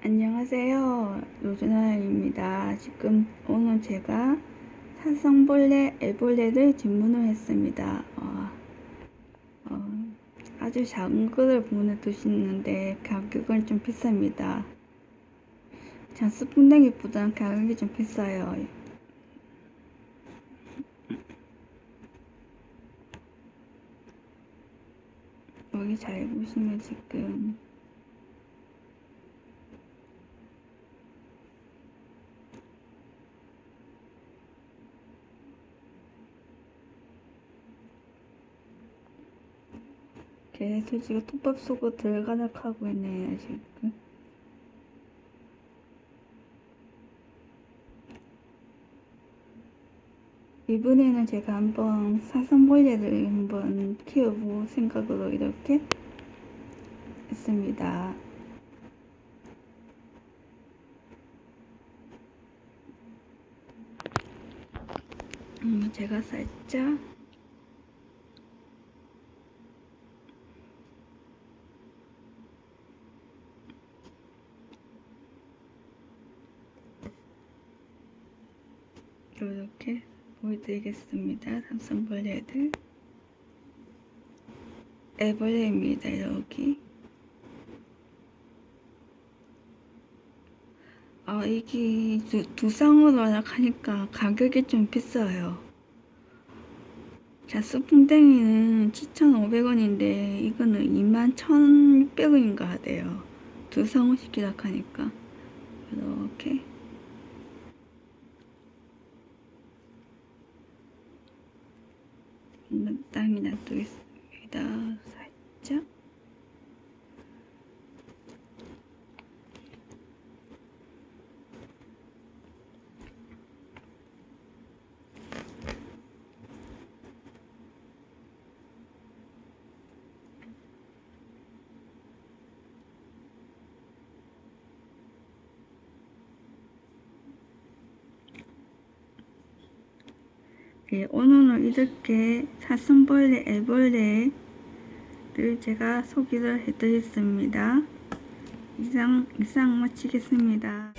안녕하세요. 노준아입니다. 지금 오늘 제가 사성벌레 애벌레를 주문을 했습니다. 어, 어, 아주 작은 거를 보내두시는데 가격은 좀 비쌉니다. 잔스푼댕이보다는 가격이 좀 비싸요. 여기 잘 보시면 지금 걔네들 지금 톱밥 속으로 들어가나 하고 있네요 지금 이번에는 제가 한번 사슴벌레를 한번 키워볼 생각으로 이렇게 했습니다. 음, 제가 살짝 이렇게 보여드리겠습니다. 삼성벌레들 애벌레입니다. 여기 아 이게 두, 두 쌍으로 하니까 가격이 좀 비싸요. 자, 스푼땡이는 7,500원인데 이거는 21,600원인가 하대요. 두 쌍을 시키다 하니까 이렇게 땅이 놔두겠습니다. 살짝. 예, 오늘은 이렇게 사슴벌레, 애벌레를 제가 소개를 해드렸습니다. 이상, 이상 마치겠습니다.